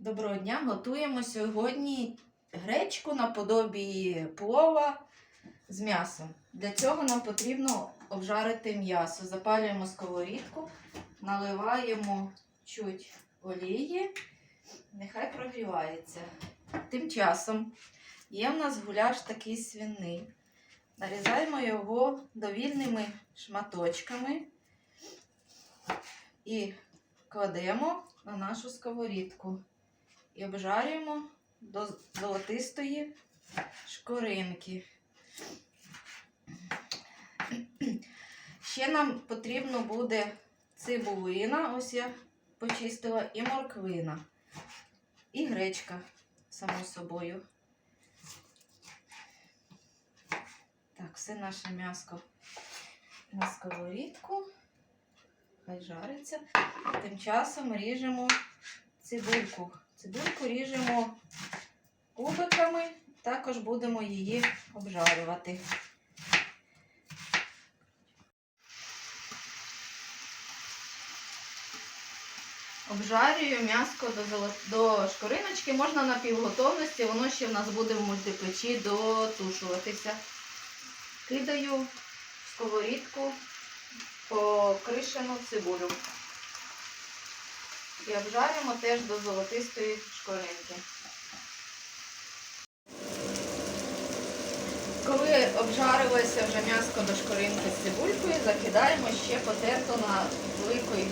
Доброго дня! Готуємо сьогодні гречку наподобі плова з м'ясом. Для цього нам потрібно обжарити м'ясо. Запалюємо сковорідку, наливаємо чуть олії, нехай прогрівається. Тим часом є в нас гуляш такий свиний. Нарізаємо його довільними шматочками і кладемо на нашу сковорідку і обжарюємо до золотистої шкоринки. Ще нам потрібно буде цибулина, ось я почистила, і морквина, і гречка, само собою. Так, все наше м'яско на сковорідку. Хай жариться. Тим часом ріжемо цибульку. Цибульку ріжемо кубиками, також будемо її обжарювати. Обжарюю м'яско до, до шкориночки, можна на півготовності, воно ще в нас буде в мультипечі дотушуватися. Кидаю в сковорідку покришену цибулю. І обжарюємо теж до золотистої шкоринки. Коли обжарилося вже м'яско до шкоринки з цибулькою, закидаємо ще потерту на великій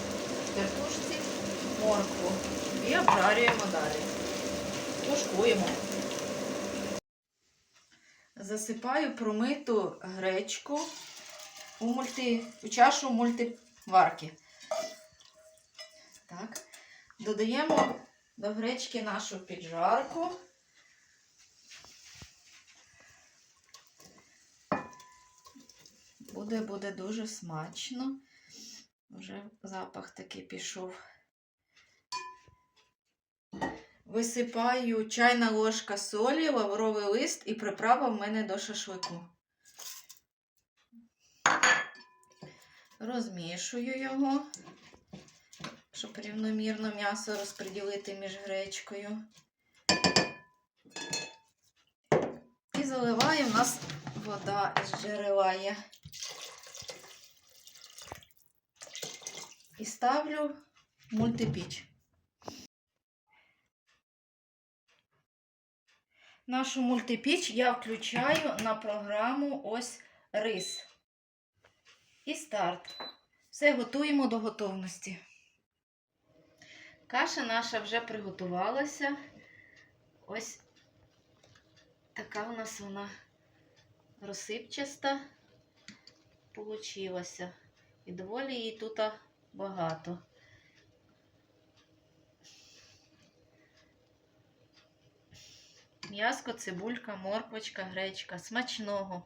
тертушці моркву і обжарюємо далі. Тушкуємо. Засипаю промиту гречку у, мульти, у чашу мультиварки. Так. Додаємо до гречки нашу піджарку. Буде, буде дуже смачно. Вже запах такий пішов. Висипаю чайна ложка солі, лавровий лист і приправа в мене до шашлику. Розмішую його, щоб рівномірно м'ясо розподілити між гречкою. І заливаю, у нас вода із джерела є. І ставлю мультипіч. Нашу мультипіч я включаю на програму ось рис. І старт. Все готуємо до готовності. Каша наша вже приготувалася. Ось така у нас вона розсипчаста получилася. І доволі її тут багато. М'яско, цибулька, морквочка, гречка. Смачного!